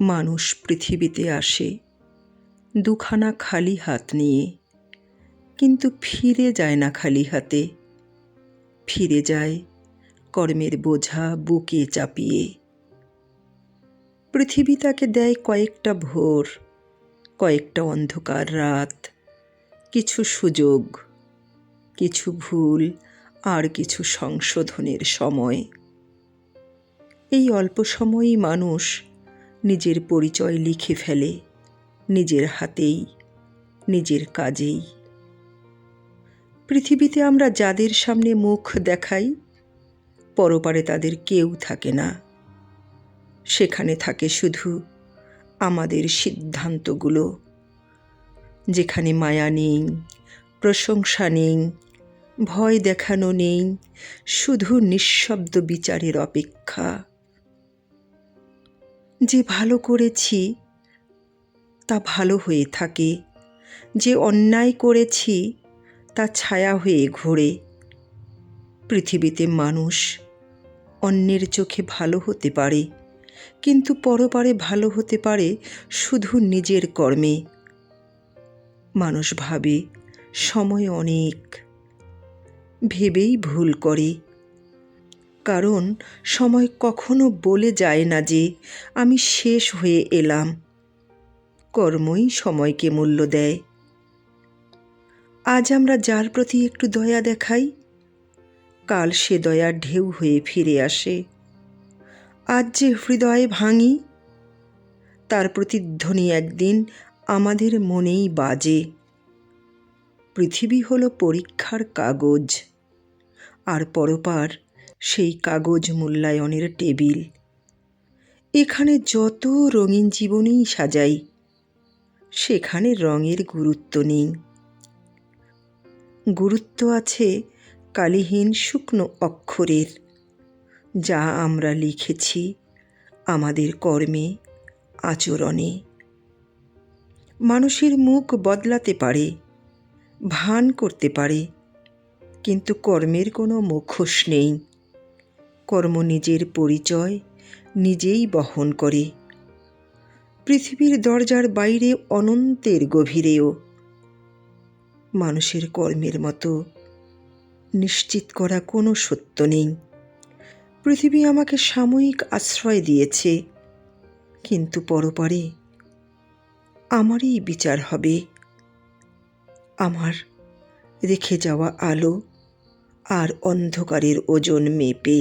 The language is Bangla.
মানুষ পৃথিবীতে আসে, দুখানা খালি হাত নিয়ে, কিন্তু ফিরে যায় না খালি হাতে। ফিরে যায় কর্মের বোঝা বুকে চাপিয়ে। পৃথিবী তাকে দেয় কয়েকটা ভোর, কয়েকটা অন্ধকার রাত, কিছু সুযোগ, কিছু ভুল আর কিছু সংশোধনের সময়। এই অল্প সময়ই মানুষ নিজের পরিচয় লিখে ফেলে, নিজের হাতেই, নিজের কাজেই। পৃথিবীতে আমরা যাদের সামনে মুখ দেখাই, পরপারে তাদের কেউ থাকে না। সেখানে থাকে শুধু আমাদের সিদ্ধান্তগুলো। যেখানে মায়া নেই, প্রশংসা নেই, ভয় দেখানো নেই, শুধু নিঃশব্দ বিচারের অপেক্ষা। যে ভালো করেছি, তা ভালো হয়ে থাকে। যে অন্যায় করেছি, তা ছায়া হয়ে ঘোরে। পৃথিবীতে মানুষ অন্যের চোখে ভালো হতে পারে, কিন্তু পরপারে ভালো হতে পারে শুধু নিজের কর্মে। মানুষ ভাবে, সময় অনেক, ভেবেই ভুল করে। কারণ সময় কখনো বলে যায় না যে আমি শেষ হয়ে এলাম। কর্মই সময়কে মূল্য দেয়। আজ আমরা যার প্রতি একটু দয়া দেখাই, কাল সে দয়ার ঢেউ হয়ে ফিরে আসে। আজ যে হৃদয়ে ভাঙি, তার প্রতিধ্বনি একদিন আমাদের মনেই বাজে। পৃথিবী হলো পরীক্ষার কাগজ, আর পরপার সেই কাগজ মূল্যায়নের টেবিল। এখানে যত রঙিন জীবনেই সাজাই, সেখানে রঙের গুরুত্ব নেই। গুরুত্ব আছে কালিহীন শুকনো অক্ষরের, যা আমরা লিখেছি আমাদের কর্মে, আচরণে। মানুষের মুখ বদলাতে পারে, ভান করতে পারে, কিন্তু কর্মের কোনো মুখোশ নেই। কর্ম নিজের পরিচয় নিজেই বহন করে। পৃথিবীর দরজার বাইরে অনন্তের গভীরেও মানুষের কর্মের মতো নিশ্চিত করা কোনো সত্য নেই। পৃথিবী আমাকে সাময়িক আশ্রয় দিয়েছে, কিন্তু পরপারে আমারই বিচার হবে। আমার রেখে যাওয়া আলো আর অন্ধকারের ওজন মেপে